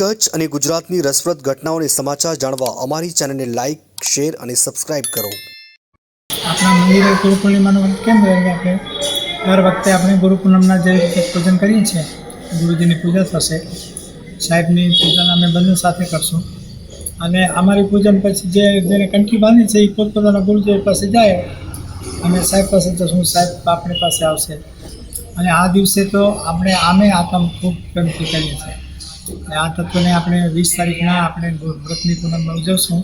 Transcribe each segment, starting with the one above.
કચ્છ અને ગુજરાતની રસપ્રદ ઘટનાઓને સમાચાર જાણવા અમારી ચેનલને લાઇક શેર અને સબસ્ક્રાઇબ કરો. આપણા મંદિરે ગુરુ પૂર્ણિમાનો કેમ રહે આપણે? દર વખતે આપણે ગુરુ પૂનમના જે રીતે પૂજન કરીએ છીએ, ગુરુજીની પૂજા થશે. સાહેબની પૂજાના અમે બંને સાથે કરશું. અને અમારી પૂજન પછી જે જેને કંઠી બાંધી છે, એ પોતપોતાના ગુરુજી પાસે જાય. અમે સાહેબ પાસે જશું, સાહેબ આપણી પાસે આવશે. અને આ દિવસે તો આપણે આમે આતમ ખૂબ પ્રેમથી કરીએ છીએ. અને આ તત્વને આપણે વીસ તારીખના આપણે વ્રતની પૂનમમાં ઉજવશું.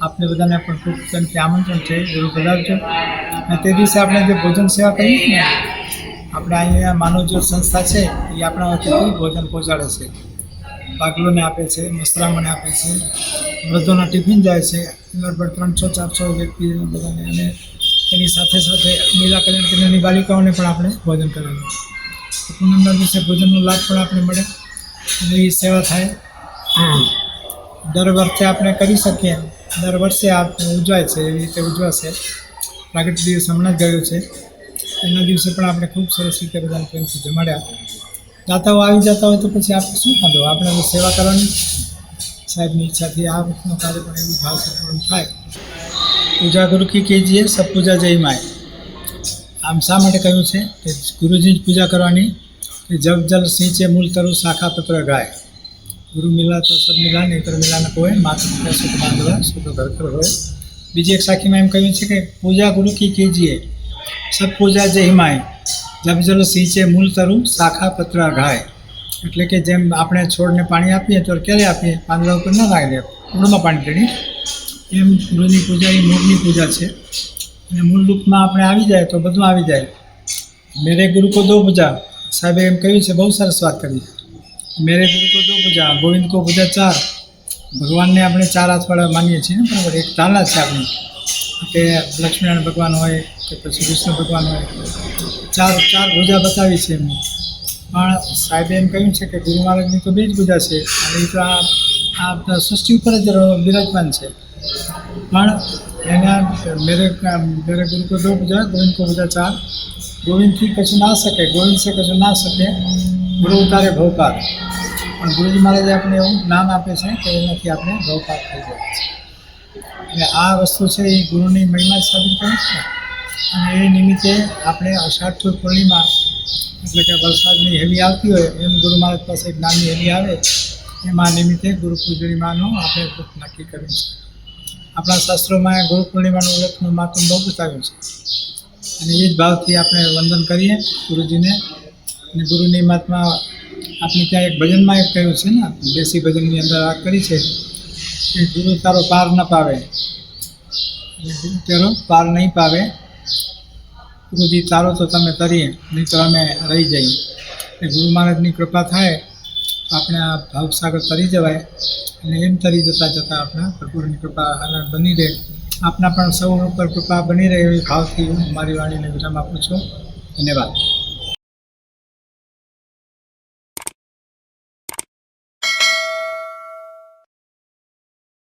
આપને બધાને પણ ખૂબ પ્રેમથી આમંત્રણ છે જરૂર પધારજો અને તે દિવસે આપણે જે ભોજન સેવા કરીએ ને, આપણે અહીંયા માનવ જ્યોત સંસ્થા છે, એ આપણા વચ્ચેથી ભોજન પહોંચાડે છે. પાગલોને આપે છે મસ્તરામોને આપે છે વૃદ્ધોના ટિફિન જાય છે, લગભગ ત્રણસો, ચારસો વ્યક્તિ બધાને અને એની સાથે સાથે મહિલા કલ્યાણ કેન્દ્રની બાલિકાઓને પણ આપણે ભોજન કરવાનું પૂનમના દિવસે ભોજનનો લાભ પણ આપણે મળે. અને એ સેવા થાય. દર વર્ષે આપણે કરી શકીએ. દર વર્ષે આ ઉજવાય છે એવી રીતે ઉજવાશે. પ્રાગટ્ય દિવસ હમણાં જ ગયો છે. એના દિવસે પણ આપણે ખૂબ સરસ રીતે બધાને પ્રેમથી જમાડ્યા. દાતાઓ આવી જતા હોય તો પછી આપણે શું ખાધો? આપણે સેવા કરવાની સાહેબની ઈચ્છાથી આ વખતનો કાર્ય પણ એવું ભાવપૂર્ણ થાય. પૂજા ગુરુ કી કહેજીએ સબ પૂજા જય માય. આમ શા માટે કહ્યું છે? કે ગુરુજીની પૂજા કરવાની. કે જબ જલ સિંચે મૂળ તરુ શાખા પત્ર ગાય. ગુરુ મિલા તો સબ મિલા, નેત્ર મિલા કોઈ માતા પિતા સુખ બાંધવા, સુખ ઘર ઘર હોય. બીજી એક સાખીમાં એમ કહ્યું છે કે પૂજા ગુરુ કી કીજીએ? સબ પૂજા જય હિમાય, જબ જલ સિંચે મૂલ તરુ શાખા પત્ર ગાય. એટલે કે જેમ આપણે છોડને પાણી આપીએ તો ક્યારે આપીએ? પાંદડા ઉપર ન લાગે મૂળમાં પાણી ચડી એમ ગુરુની પૂજા, એ મૂળની પૂજા છે. અને મૂળ રૂપમાં આપણે આવી જાય તો બધું આવી જાય. મેરે ગુરુ કો દો પૂજા. સાહેબે એમ કહ્યું છે, બહુ સરસ વાત કરી. મેરે ગુરુ કો દો પૂજા, ગોવિંદ કો પૂજા ચાર. ભગવાનને આપણે ચાર હાથવાળા માનીએ છીએ ને બરાબર એક ધારણા છે આપણી કે લક્ષ્મીનારાયણ ભગવાન હોય કે પછી વિષ્ણુ ભગવાન હોય. ચાર ચાર પૂજા બતાવી છે એમને. પણ સાહેબે એમ કહ્યું છે કે ગુરુ મહારાજની તો બે જ પૂજા છે, અને એ તો આ આ સૃષ્ટિ ઉપર જ બિરાજમાન છે. પણ એના મેરે મેરે ગુરુ કો દો પૂજા, ગોવિંદ કો પૂજા ચાર ગોવિંદથી કશું ના શકે, ગોવિંદ છે કશું ના શકે, ગુરુ ઉતારે ભવકાર પણ ગુરુજી મહારાજે આપણે એવું જ્ઞાન આપે છે કે એનાથી આપણે ભવકાર થઈ જાય. છે એટલે આ વસ્તુ છે એ ગુરુની મહિમા સાબિત કરે છે. અને એ નિમિત્તે આપણે અષાઢ પૂર્ણિમા, એટલે કે વરસાદની હેલી આવતી હોય, એમ ગુરુ મહારાજ પાસે જ્ઞાનની હેલી આવે, એમાં નિમિત્તે ગુરુ પૂર્ણિમાનું આપણે વ્રત નક્કી કર્યું છે આપણા શાસ્ત્રોમાં ગુરુ પૂર્ણિમાનું વ્રતનું મહાત્મ બહુ બતાવ્યું છે. અને એ જ ભાવથી આપણે વંદન કરીએ ગુરુજીને. અને ગુરુની મહાત્મા આપણે ત્યાં એક ભજનમાં એક કહ્યું છે ને દેશી ભજનની અંદર વાત કરી છે. કે ગુરુ તારો પાર ન પાવે. ગુરુ તારો પાર નહીં પાવે. ગુરુજી તારો તો તમે તરીએ, નહીં તો અમે રહી જઈએ. એટલે ગુરુ મહારાજની કૃપા થાય આપણે આ ભાવસાગર તરી જવાય. અને એમ તરી જતાં જતાં આપણા પ્રભુની કૃપા આનંદ બની રહે. આપના પણ સૌ ઉપર કૃપા બની રહે એવી ભાવથી હું મારી વાણીને વિરામ આપું છું. ધન્યવાદ.